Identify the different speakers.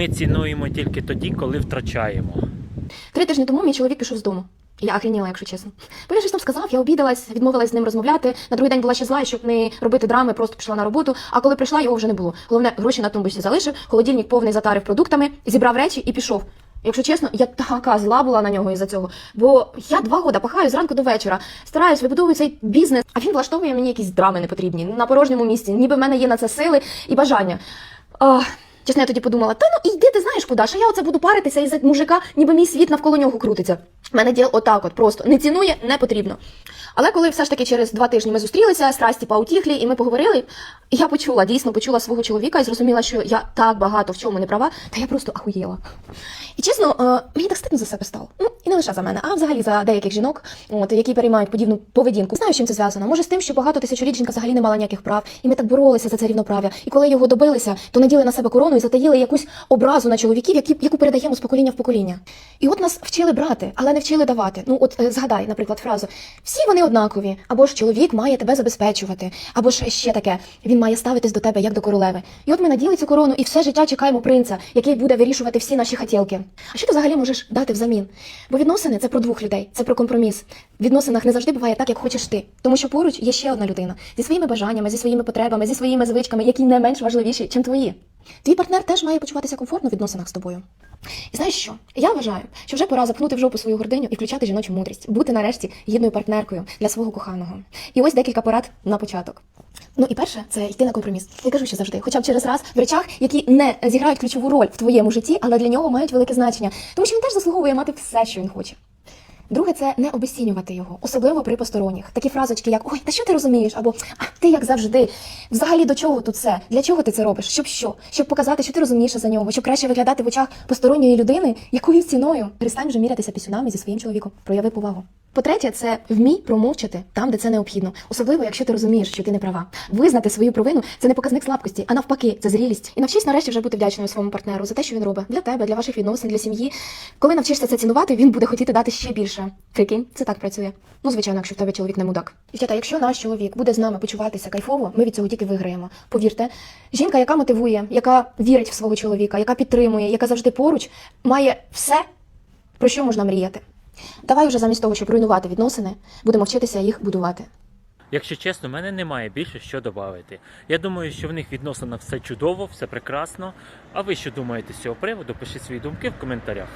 Speaker 1: Ми цінуємо тільки тоді, коли втрачаємо.
Speaker 2: Три тижні тому мій чоловік пішов з дому. Я охреніла, якщо чесно. Бо він щось там сказав, я обідалась, відмовилась з ним розмовляти. На другий день була ще зла, щоб не робити драми, просто пішла на роботу. А коли прийшла, його вже не було. Головне, гроші на тумбочці залишив, холодильник повний затарив продуктами, зібрав речі і пішов. Якщо чесно, я така зла була на нього із-за цього. Бо я два года пахаю зранку до вечора, стараюсь, вибудовую цей бізнес, а він влаштовує мені якісь драми непотрібні на порожньому місці. Ніби в мене є на це сили і бажання. Ах, Чесно, я тоді подумала, та ну іди, ти знаєш куди, що я оце буду паритися із мужика, ніби мій світ навколо нього крутиться. Мене діл отак от, просто не цінує, не потрібно. Але коли все ж таки через два тижні ми зустрілися, страсті поутіхлі, і ми поговорили, я почула, дійсно почула свого чоловіка і зрозуміла, що я так багато в чому не права, та я просто ахуєла. І чесно, е, мені так стидно за себе стало. Ну не лише за мене, а взагалі за деяких жінок, от, які переймають подібну поведінку. Знаю, з чим це зв'язано. Може, з тим, що багато тисячоліть жінка взагалі не мала ніяких прав, і ми так боролися за це рівноправ'я. І коли його добилися, то наділи на себе корону і затаїли якусь образу на чоловіків, які, яку передаємо з покоління в покоління. І от нас вчили брати, але не вчили давати. Ну, от е, згадай, наприклад, фразу: всі вони однакові, або ж чоловік має тебе забезпечувати, або ж ще таке, він має ставитись до тебе як до королеви. І от ми наділи цю корону і все життя чекаємо принца, який буде вирішувати всі наші хотілки. А що ти взагалі можеш дати взамін? Бо відносини це про двох людей, це про компроміс. В відносинах не завжди буває так, як хочеш ти, тому що поруч є ще одна людина зі своїми бажаннями, зі своїми потребами, зі своїми звичками, які не менш важливіші, ніж твої. Твій партнер теж має почуватися комфортно в відносинах з тобою. І знаєш що? Я вважаю, що вже пора запхнути в жопу свою гординю і включати жіночу мудрість, бути нарешті гідною партнеркою для свого коханого. І ось декілька порад на початок. Ну і перше, це йти на компроміс. Я кажу, що завжди, хоча б через раз в речах, які не зіграють ключову роль в твоєму житті, але для нього мають велике значення, тому що він теж заслуговує мати все, що він хоче. Друге, це не обесцінювати його, особливо при посторонніх. Такі фразочки, як Ой, та що ти розумієш? або а ти як завжди. Взагалі до чого тут це? Для чого ти це робиш? Щоб що? Щоб показати, що ти розумніше за нього, щоб краще виглядати в очах посторонньої людини, якою ціною. Перестань вже мірятися пісюнами зі своїм чоловіком. Прояви повагу. По-третє, це вмій промовчати там, де це необхідно, особливо якщо ти розумієш, що ти не права. Визнати свою провину це не показник слабкості, а навпаки, це зрілість. І навчись нарешті вже бути вдячною своєму партнеру за те, що він робить для тебе, для ваших відносин, для сім'ї. Коли навчишся це цінувати, він буде хотіти дати ще більше. Прикинь, це так працює. Ну, звичайно, якщо в тебе чоловік не мудак. Дівчата, якщо наш чоловік буде з нами почуватися кайфово, ми від цього тільки виграємо. Повірте, жінка, яка мотивує, яка вірить в свого чоловіка, яка підтримує, яка завжди поруч, має все, про що можна мріяти. Давай вже замість того, щоб руйнувати відносини, будемо вчитися їх будувати.
Speaker 1: Якщо чесно, в мене немає більше що додати. Я думаю, що в них відносина все чудово, все прекрасно. А ви що думаєте з цього приводу? Пишіть свої думки в коментарях.